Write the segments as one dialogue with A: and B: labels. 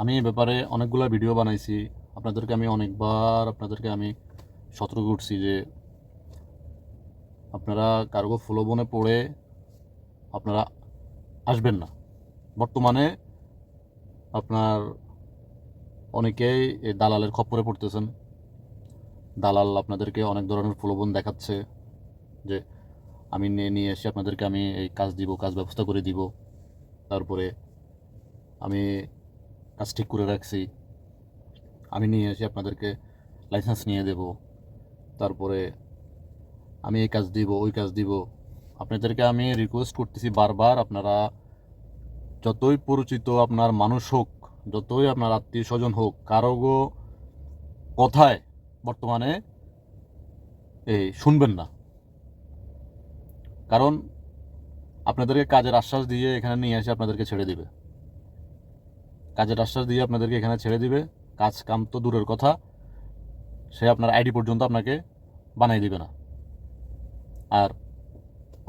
A: আমি এ ব্যাপারে অনেকগুলো ভিডিও বানাইছি। আপনাদেরকে আমি অনেকবার, আপনাদেরকে আমি সতর্ক করছি যে আপনারা কার্গো ফ্লোবনে পড়ে আপনারা আসবেন না। বর্তমানে আপনার অনেকেই এই দালালের খপ্পরে পড়তেছেন। দালাল আপনাদেরকে অনেক ধরনের প্রলোভন দেখাচ্ছে যে আমি নিয়ে নিয়ে এসে আপনাদেরকে আমি এই কাজ দিব, কাজ ব্যবস্থা করে দিব। তারপরে আমি কাজ ঠিক করে রাখছি। আমি নিয়ে এসে আপনাদেরকে লাইসেন্স নিয়ে দেব। তারপরে আমি এই কাজ দিব, ওই কাজ দিব। আপনাদেরকে আমি রিকোয়েস্ট করতেছি বারবার, আপনারা যতই পরিচিত আপনার মানুষ হোক, যতই আপনার আত্মীয় স্বজন হোক, কারও কথায় বর্তমানে এই শুনবেন না। কারণ আপনাদেরকে কাজের আশ্বাস দিয়ে এখানে নিয়ে এসে আপনাদেরকে ছেড়ে দিবে। কাজের আশ্বাস দিয়ে আপনাদেরকে এখানে ছেড়ে দিবে। কাজ কাম তো দূরের কথা। সে আপনার আইডি পর্যন্ত আপনাকে বানিয়ে দিবে না। আর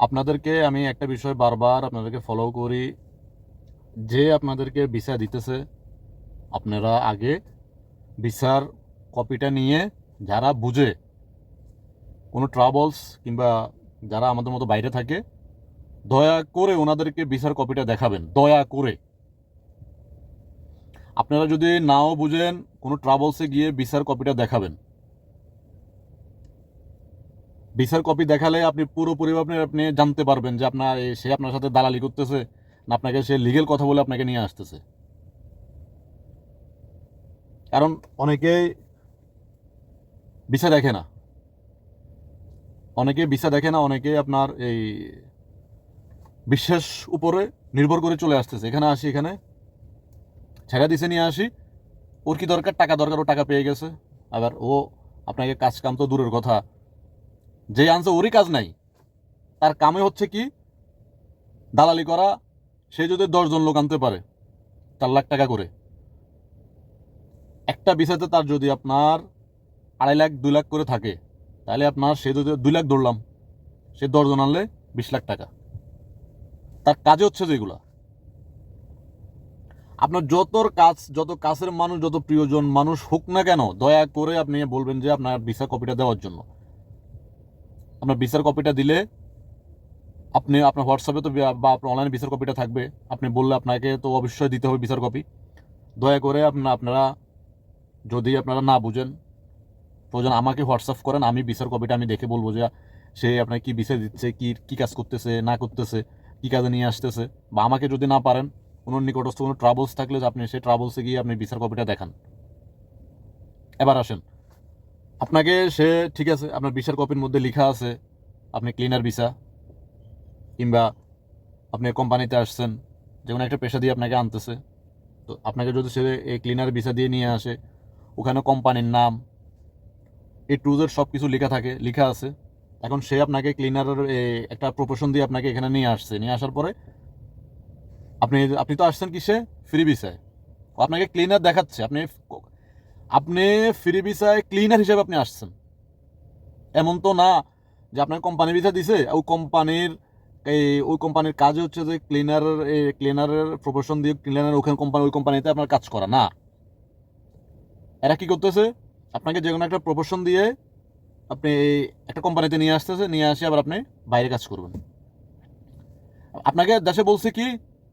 A: আপনাদেরকে আমি একটা বিষয় বারবার আপনাদেরকে ফলো করি। যে আপনাদেরকে ভিসা দিতেছে, আপনারা আগে ভিসার কপিটা নিয়ে যারা বুঝে, কোনো ট্রাভেলস কিংবা যারা আমাদের মতো বাইরে থাকে, দয়া করে ওনাদেরকে ভিসার কপিটা দেখাবেন। দয়া করে। আপনারা যদি নাও বুঝেন, কোনো ট্রাভেলসে গিয়ে ভিসার কপিটা দেখাবেন। ভিসার কপি দেখালে আপনি পুরোপুরি আপনি আপনি জানতে পারবেন যে আপনার সে আপনার সাথে দালালি করতেছে না, আপনাকে সে লিগেল কথা বলে আপনাকে নিয়ে আসতেছে। কারণ অনেকেই ভিসা দেখে না। অনেকে ভিসা দেখে না অনেকে আপনার এই, বিশ্বাস উপরে নির্ভর করে চলে আসতেছে। এখানে আসি, এখানে ছেড়া দিছে, নিয়ে আসি। ওর কি দরকার? টাকা দরকার, ও টাকা পেয়ে গেছে। আবার ও আপনাকে কাজ কাম তো দূরের কথা। যে আনছে, ওরই কাজ নাই। তার কামে হচ্ছে কি? দালালি করা, সে যদি দশজন লোক আনতে পারে চার লাখ টাকা করে। একটা বিষয়তে তার যদি আপনার আড়াই লাখ, দুই লাখ করে থাকে, তাহলে আপনার সে যদি দুই লাখ ধরলাম, সে দশজন আনলে বিশ লাখ টাকা। তার কাজে হচ্ছে যেগুলা। আপনার যত কাজ, যত কাছের মানুষ, যত প্রিয়জন মানুষ হোক না কেন, দয়া করে আপনি বলবেন যে আপনার ভিসা কপিটা দেওয়ার জন্য। আপনার ভিসার কপিটা দিলে আপনি, আপনার হোয়াটসঅ্যাপে তো বা আপনার অনলাইনে ভিসার কপিটা থাকবে। আপনি বললে আপনাকে তো অবশ্যই দিতে হবে ভিসার কপি দয়া করে আপনার আপনারা যদি আপনারা না বুঝেন প্রয়োজন আমাকে হোয়াটসঅ্যাপ করেন, আমি ভিসার কপিটা আমি দেখে বলব যে সে আপনাকে কি ভিসা দিচ্ছে, কি কি কাজ করতেছে, না করতেছে, কি কাজে নিয়ে আসতেছে, বা আমাকে যদি না পারেন কোনো নিকটস্থ কোনো ট্রাভেলস থাকলে আপনি সেই ট্রাভেলসে গিয়ে আপনি ভিসার কপিটা দেখান। এবার আসেন। আপনাকে সে, ঠিক আছে, আপনার ভিসার কপির মধ্যে লেখা আছে, আপনি ক্লিনার ভিসা কিংবা আপনি কোম্পানিতে আসছেন, যেমন একটা পেশা দিয়ে আপনাকে আনতেছে। তো আপনাকে যদি সে এই ক্লিনার ভিসা দিয়ে নিয়ে আসে, ওখানে কোম্পানির নাম এই ট্রুজের সব কিছু লেখা থাকে, লেখা আছে। এখন সে আপনাকে ক্লিনারের একটা প্রপোশন দিয়ে আপনাকে এখানে নিয়ে আসছে। নিয়ে আসার পরে আপনি আপনি তো আসছেন কিসে? ফ্রি ভিসায় ও আপনাকে ক্লিনার দেখাচ্ছে। আপনি আপনি ফ্রি ভিসায় ক্লিনার হিসেবে আপনি আসছেন। এমন তো না যে আপনার কোম্পানি ভিসা দিছে ওই কোম্পানির এই, ওই কোম্পানির কাজ হচ্ছে যে ক্লিনারের ক্লিনারের প্রফেশন দিয়ে ক্লিনারের ওখানে কোম্পানি ওই কোম্পানিতে আপনার কাজ করা, না। এরা কি করতেছে? আপনাকে যে কোনো একটা প্রফেশন দিয়ে আপনি একটা কোম্পানিতে নিয়ে আসতেছে, নিয়ে আসে আবার আপনি বাইরে কাজ করবেন। আপনাকে দেশে বলছে কি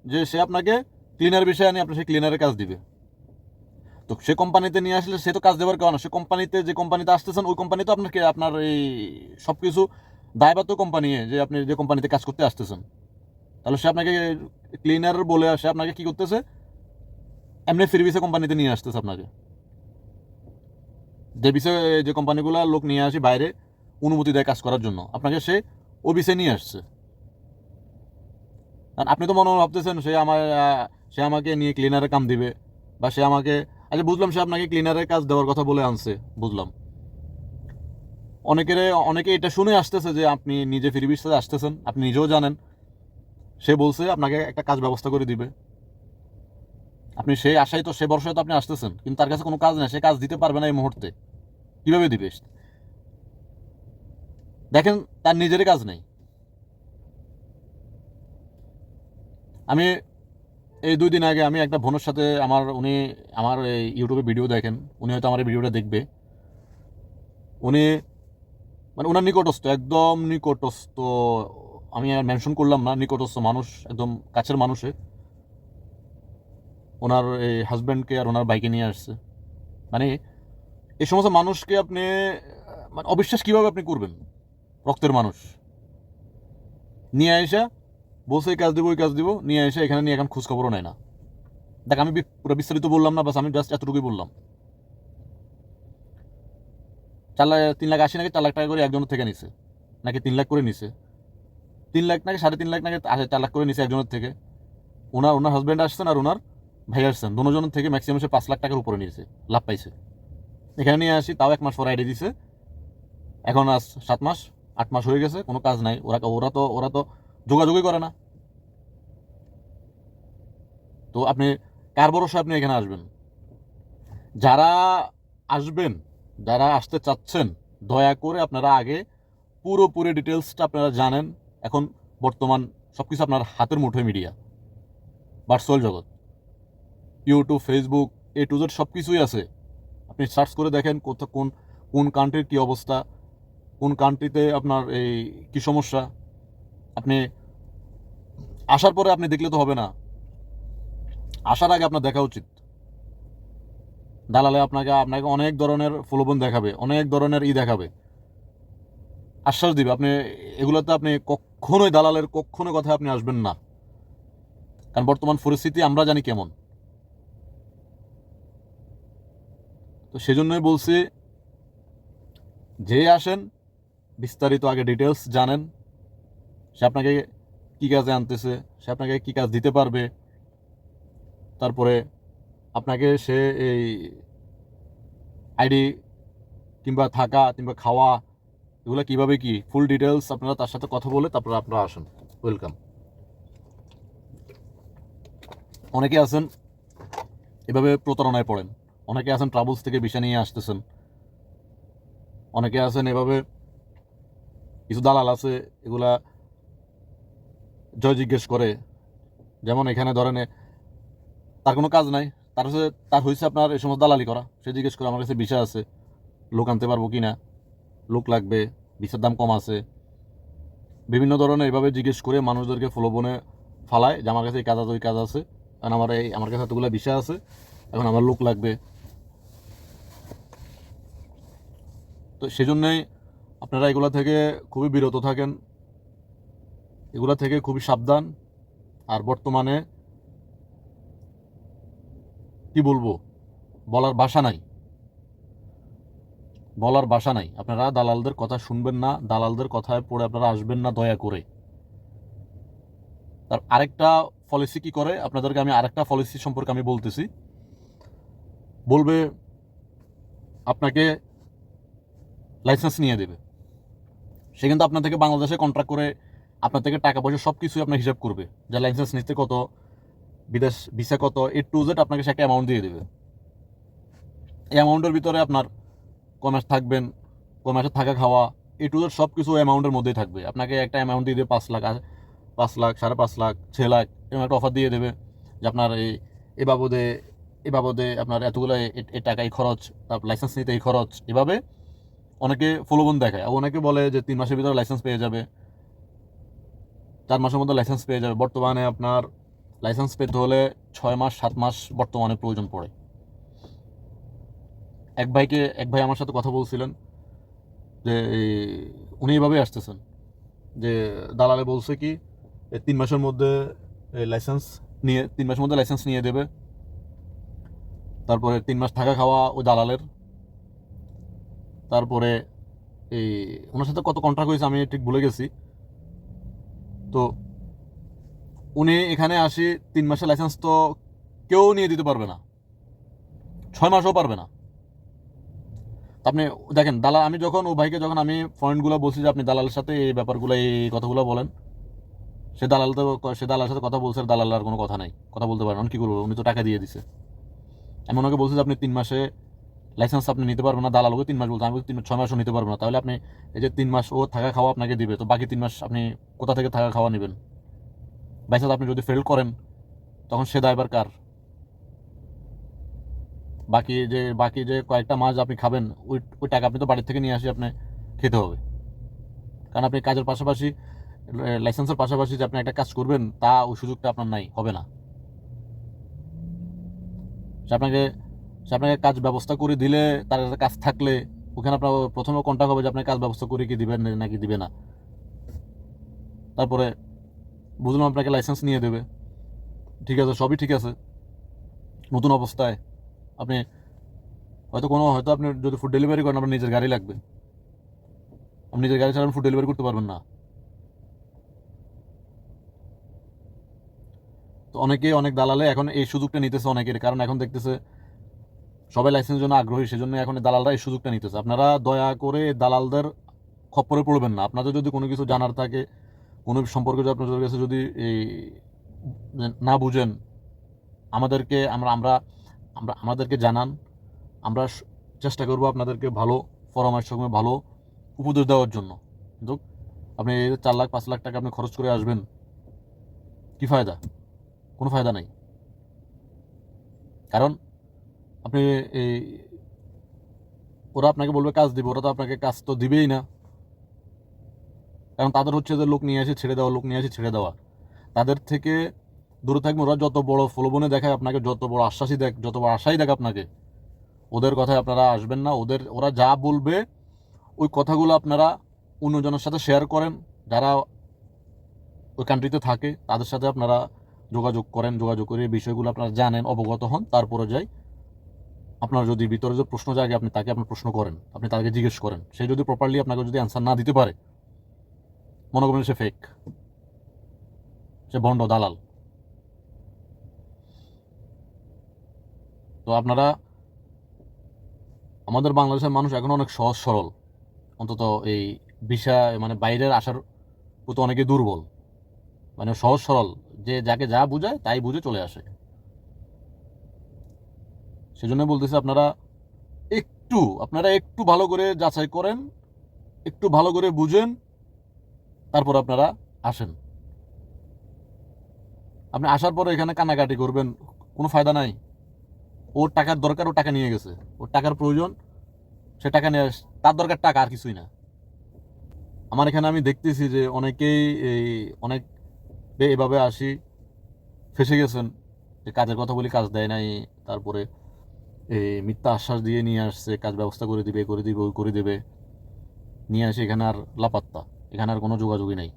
A: যে সে আপনাকে ক্লিনার বিষয়ে আনি আপনার সে ক্লিনারের কাজ দিবে। তো সে কোম্পানিতে নিয়ে আসলে সে তো কাজ দেওয়ার কারণ সে কোম্পানিতে যে কোম্পানিতে আসতেছেন, ওই কোম্পানি তো আপনাকে আপনার এই সব কিছু দায়বদ্ধ কোম্পানি যে আপনি যে কোম্পানিতে কাজ করতে আসতেছেন। তাহলে সে আপনাকে ক্লিনার বলে আসে আপনাকে কি করতেছে? এমনি ফ্রি ভিসা কোম্পানিতে নিয়ে আসতেছে আপনাকে। যে বিষয়ে যে কোম্পানিগুলো লোক নিয়ে আসে বাইরে, অনুমতি দেয় কাজ করার জন্য। আপনাকে সে ও বিষয়ে নিয়ে আসছে। আর আপনি তো মনে ভাবতেছেন, সে আমার সে আমাকে নিয়ে ক্লিনারের কাম দিবে। বা সে আমাকে আচ্ছা বুঝলাম সে আপনাকে ক্লিনারের কাজ দেওয়ার কথা বলে আনছে, বুঝলাম। অনেকের, অনেকে এটা শুনে আসতেছে যে আপনি নিজে ফ্রি সাথে আসতেছেন, আপনি নিজেও জানেন। সে বলছে, আপনাকে একটা কাজ ব্যবস্থা করে দিবে। আপনি সেই আশায় তো, সে বর্ষায় তো আপনি আসতেছেন, কিন্তু তার কাছে কোনো কাজ নেই, সে কাজ দিতে পারবে না এই মুহূর্তে। কীভাবে দিবে? দেখেন, তার নিজেরই কাজ নেই। আমি এই দুই দিন আগে আমি একটা বোনের সাথে আমার, উনি আমার এই ইউটিউবে ভিডিও দেখেন। উনি হয়তো আমার এই ভিডিওটা দেখবে। উনি মানে ওনার নিকটস্থ, একদম নিকটস্থ, আমি আর মেনশন করলাম না, নিকটস্থ মানুষ, একদম কাছের মানুষে। ওনার এই হাজব্যান্ডকে আর ওনার বাইকে নিয়ে আসছে। মানে এই সমস্ত মানুষকে আপনি মানে অবিশ্বাস কীভাবে আপনি করবেন? রক্তের মানুষ। নিয়ে এসে বলছে কাজ দিব, ওই কাজ দিব। নিয়ে এসে এখানে নিয়ে এখন খোঁজ খবরও নেয় না। দেখ, আমি পুরো বিস্তারিত বললাম না, বাস আমি জাস্ট এতটুকুই বললাম। চার লাখ, তিন লাখ আশি নাকি চার লাখ টাকা করে একজনের থেকে নিছে। নাকি তিন লাখ করে নিছে। তিন লাখ নাকি, সাড়ে তিন লাখ নাকি চার লাখ করে নিছে একজনের থেকে। ওনার ওনার হাজব্যান্ড আসছেন আর ওনার ভাই আসছেন। দুজনের থেকে ম্যাক্সিমাম সে পাঁচ লাখ টাকার উপরে নিয়েছে, লাভ পাইছে। এখানে নিয়ে আসি, তাও এক মাস পরে আইডি দিছে। এখন আজ সাত মাস, আট মাস হয়ে গেছে, কোনো কাজ নাই। ওরা ওরা তো ওরা তো যোগাযোগই করে না। তো আপনি, কার ভরসা আপনি এখানে আসবেন? যারা আসবেন, যারা আসতে চাচ্ছেন, দয়া করে আপনারা আগে পুরোপুরি ডিটেলসটা আপনারা জানেন। এখন বর্তমান সব কিছু আপনার হাতের মুঠোয় মিডিয়া, ভার্চুয়াল জগৎ। YouTube, Facebook, A to Z সব কিছুই আছে। আপনি সার্চ করে দেখেন কোথা কোন কোন কান্ট্রির কী অবস্থা, কোন কান্ট্রিতে আপনার এই কী সমস্যা। আপনি আসার পরে আপনি দেখলে তো হবে না। আসার আগে আপনার দেখা উচিত। দালালে আপনাকে আপনাকে অনেক ধরনের প্রলোভন দেখাবে, অনেক ধরনের ই দেখাবে। আশ্বাস দিবে, আপনি এগুলোতে আপনি কখনোই দালালের কখনো কথা আপনি আসবেন না। কারণ বর্তমান পরিস্থিতি আমরা জানি কেমন। তো সেজন্যই বলছি, যে আসেন, বিস্তারিত আগে ডিটেলস জানেন। সে আপনাকে কী কাজে আনতেছে, সে আপনাকে কী কাজ দিতে পারবে? তারপরে আপনাকে সে এই আইডি কিংবা থাকা কিংবা খাওয়া, এগুলো কীভাবে কি? ফুল ডিটেলস আপনারা তার সাথে কথা বলে তারপরে আপনারা আসুন। ওয়েলকাম অনেকে আছেন, এভাবে প্রতারণায় পড়েন। অনেকে আছেন ট্রাভেলস থেকে বিষয় নিয়ে আসতেছেন। অনেকে আছেন এভাবে কিছু দালাল আছে, এগুলা জয় জিজ্ঞেস করে, যেমন এখানে ধরেন তার কোনো কাজ নাই। তার হচ্ছে, তার হয়েছে আপনার এই সমস্ত দালালি করা। সে জিজ্ঞেস করে, আমার কাছে বিষয় আছে, লোক আনতে পারব কি না? লোক লাগবে বিষের দাম কম আছে। বিভিন্ন ধরনের এভাবে জিজ্ঞেস করে মানুষদেরকে প্রলোভনে ফালায় যে, আমার কাছে এই কাজ আছে, ওই কাজ আছে। কারণ আমার এই, আমার কাছে এতগুলো বিষয় আছে, এখন আমার লোক লাগবে। তো সেজন্যই আপনারা এগুলো থেকে খুবই বিরত থাকেন। এগুলো থেকে খুবই সাবধান। আর বর্তমানে কি বলব? বলার ভাষা নাই। বলার ভাষা নাই। আপনারা দালালদের কথা শুনবেন না, দালালদের কথায় পড়ে আপনারা আসবেন না দয়া করে। তার আরেকটা পলিসি কি করে? আপনাদেরকে আমি আরেকটা পলিসি সম্পর্কে আমি বলতেছি। বলবে, আপনাকে লাইসেন্স নিয়ে দেবে। সে কিন্তু আপনার থেকে বাংলাদেশে কন্ট্রাক্ট করে আপনার থেকে টাকা পয়সা সব কিছুই আপনার হিসাব করবে। যে লাইসেন্স নিতে কত, বিদেশ ভিসা কত এ টু জেড আপনাকে সে একটা অ্যামাউন্ট দিয়ে দেবে। এই অ্যামাউন্টের ভিতরে আপনার কমাস থাকবেন কমাসে থাকা খাওয়া এ টু জেড সব কিছু অ্যামাউন্টের মধ্যেই থাকবে। আপনাকে একটা অ্যামাউন্ট দিয়ে দেবে পাঁচ লাখ পাঁচ লাখ, সাড়ে পাঁচ লাখ ছ লাখ, এরকম একটা অফার দিয়ে দেবে যে আপনার এই, এ বাবদে এ বাবদে আপনার এতগুলো এ- এই খরচ তারপর লাইসেন্স নিতে এই খরচ। এভাবে অনেকে প্রলোভন দেখায়। আর অনেকে বলে যে তিন মাসের ভিতরে লাইসেন্স পেয়ে যাবে। চার মাসের মধ্যে লাইসেন্স পেয়ে যাবে। বর্তমানে আপনার লাইসেন্স পেতে হলে ছয় মাস, সাত মাস বর্তমানে প্রয়োজন পড়ে। এক ভাইকে, এক ভাই আমার সাথে কথা বলছিলেন যে উনি এভাবে আসতেছেন যে, দালালে বলছে কি তিন মাসের মধ্যে লাইসেন্স নিয়ে, তিন মাসের মধ্যে লাইসেন্স নিয়ে দেবে। তারপরে তিন মাস থাকা খাওয়া ও দালালের। তারপরে এই, ওনার সাথে কত কন্ট্রাক্ট হয়েছে আমি ঠিক ভুলে গেছি। তো উনি এখানে আসি তিন মাসের লাইসেন্স তো কেউ নিয়ে দিতে পারবে না। ছয় মাসও পারবে না। আপনি দেখেন, দালাল, আমি যখন ও ভাইকে যখন আমি পয়েন্টগুলো বলছি যে আপনি দালালের সাথে এই ব্যাপারগুলো, এই কথাগুলো বলেন, সে দালাল তো, সে দালালের সাথে কথা বলছে দালাল আর কোনো কথা নাই। কথা বলতে পারেন কি করব? উনি তো টাকা দিয়ে দিছে। আমি ওনাকে বলছি যে আপনি তিন মাসে লাইসেন্স আপনি নিতে পারবেন না, দালাল ওকে তিন মাস বলতে আমি তিন ছয় মাসও নিতে পারব না। তাহলে আপনি এই যে তিন মাস ও থাকা খাওয়া আপনাকে দিবে, তো বাকি তিন মাস আপনি কোথা থেকে থাকা খাওয়া নেবেন? বাইসাত আপনি যদি ফেল করেন, তখন সে দায়বার কার? বাকি যে বাকি যে কয়েকটা মাছ আপনি খাবেন, ওই ওই টাকা আপনি তো বাড়ির থেকে নিয়ে আসি, আপনি খেতে হবে। কারণ আপনি কাজের পাশাপাশি লাইসেন্সের পাশাপাশি যে আপনি একটা কাজ করবেন, তা ওই সুযোগটা আপনার নাই, হবে না। আপনাকে সে আপনাকে কাজ ব্যবস্থা করে দিলে, তার কাজ থাকলে, ওখানে আপনার প্রথমে কন্ট্যাক্ট হবে যে আপনার কাজ ব্যবস্থা করে কি দিবেন নাকি দিবে না। তারপরে বুঝলাম আপনাকে লাইসেন্স নিয়ে দেবে। ঠিক আছে, সবই ঠিক আছে। নতুন অবস্থায়। আপনি হয়তো কোনো, হয়তো আপনি যদি ফুড ডেলিভারি করেন, আপনার নিজের গাড়ি লাগবে। আপনি নিজের গাড়ি ছাড়া ফুড ডেলিভারি করতে পারবেন না। তো অনেকেই, অনেক দালালে এখন এই সুযোগটা নিতেছে অনেকের, কারণ এখন দেখতেছে সবাই লাইসেন্সের জন্য আগ্রহী, সেজন্য এখন দালালরা এই সুযোগটা নিতেছে। আপনারা দয়া করে দালালদের খপ্পরে পড়বেন না। আপনাদের যদি কোনো কিছু জানার থাকে, কোনো সম্পর্কে যদি আপনাদের কাছে যদি এই না বুঝেন, আমাদেরকে আমরা আমরা আমরা, আমাদেরকে জানান। আমরা চেষ্টা করব আপনাদেরকে ভালো পরামর্শ ভালো উপদেশ দেওয়ার জন্য। কিন্তু আপনি চার লাখ, পাঁচ লাখ টাকা আপনি খরচ করে আসবেন, কি ফায়দা? কোনো ফায়দা নাই। কারণ আপনি এই, ওরা আপনাকে বলবে কাজ দিবে, ওরা তো আপনাকে কাজ তো দিবেই না। কারণ তাদের হচ্ছে যে লোক নিয়ে এসে ছেড়ে দেওয়া, লোক নিয়ে এসে ছেড়ে দেওয়া। তাদের থেকে দূরে থাকবে, ওরা যত বড় ফলবনে দেখায় আপনাকে, যত বড় আশ্বাসই দেখ, যত বড় আশাই দেখ আপনাকে, ওদের কথায় আপনারা আসবেন না। ওদের, ওরা যা বলবে, ওই কথাগুলো আপনারা অন্যজনের সাথে শেয়ার করেন। যারা ওই কান্ট্রিতে থাকে, তাদের সাথে আপনারা যোগাযোগ করেন, যোগাযোগ করে বিষয়গুলো আপনারা জানেন, অবগত হন, তারপরে যাই। আপনার যদি ভিতরে যে প্রশ্ন জাগে, আপনি তাকে আপনার প্রশ্ন করেন, আপনি তাকে জিজ্ঞেস করেন। সে যদি প্রপারলি আপনাকে যদি অ্যান্সার না দিতে পারে, মনে করবেন সে ফেক সে বন্ড দালাল। তো আপনারা, আমাদের বাংলাদেশের মানুষ এখন অনেক সহজ সরল। অন্তত এই বিষয় মানে বাইরের আসার প্রতি অনেকে দুর্বল। মানে সহজ সরল। যে যাকে যা বুঝায়, তাই বুঝে চলে আসে। সেজন্য বলতেছি আপনারা একটু আপনারা একটু ভালো করে যাচাই করেন, একটু ভালো করে বুঝেন, তারপর আপনারা আসেন। আপনি আসার পরে এখানে কানাকাটি করবেন, কোনো ফায়দা নাই। ওর টাকার দরকার, ও টাকা নিয়ে গেছে। ওর টাকার প্রয়োজন, সে টাকা নিয়ে তার দরকার টাকা, আর কিছুই না। আমার এখানে আমি দেখতেছি যে অনেকেই এই অনেক এভাবে আসি, ফেসে গেছেন, যে কাজের কথা বলি, কাজ দেয় নাই, তারপরে এই মিথ্যা আশ্বাস দিয়ে নিয়ে আসছে, কাজ ব্যবস্থা করে দিবে করে দিবে করে দেবে। নিয়ে আসে এখানে আর লাপাত্তা, এখানে আর কোনো যোগাযোগই নেই।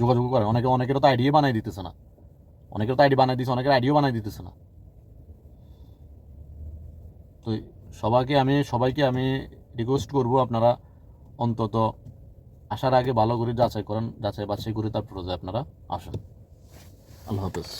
A: যোগাযোগ করে, অনেকে, অনেকেরও তো আইডিয়া বানাই দিতেছে না। অনেকের তো আইডি বানাই দিতেছে অনেকের আইডিও বানাই দিতেছে না। তো সবাইকে আমি সবাইকে আমি রিকোয়েস্ট করব আপনারা অন্তত আসার আগে ভালো করে যাচাই করেন যাচাই বাছাই করে তারপরে আপনারা আসেন। আল্লাহ হাফেজ।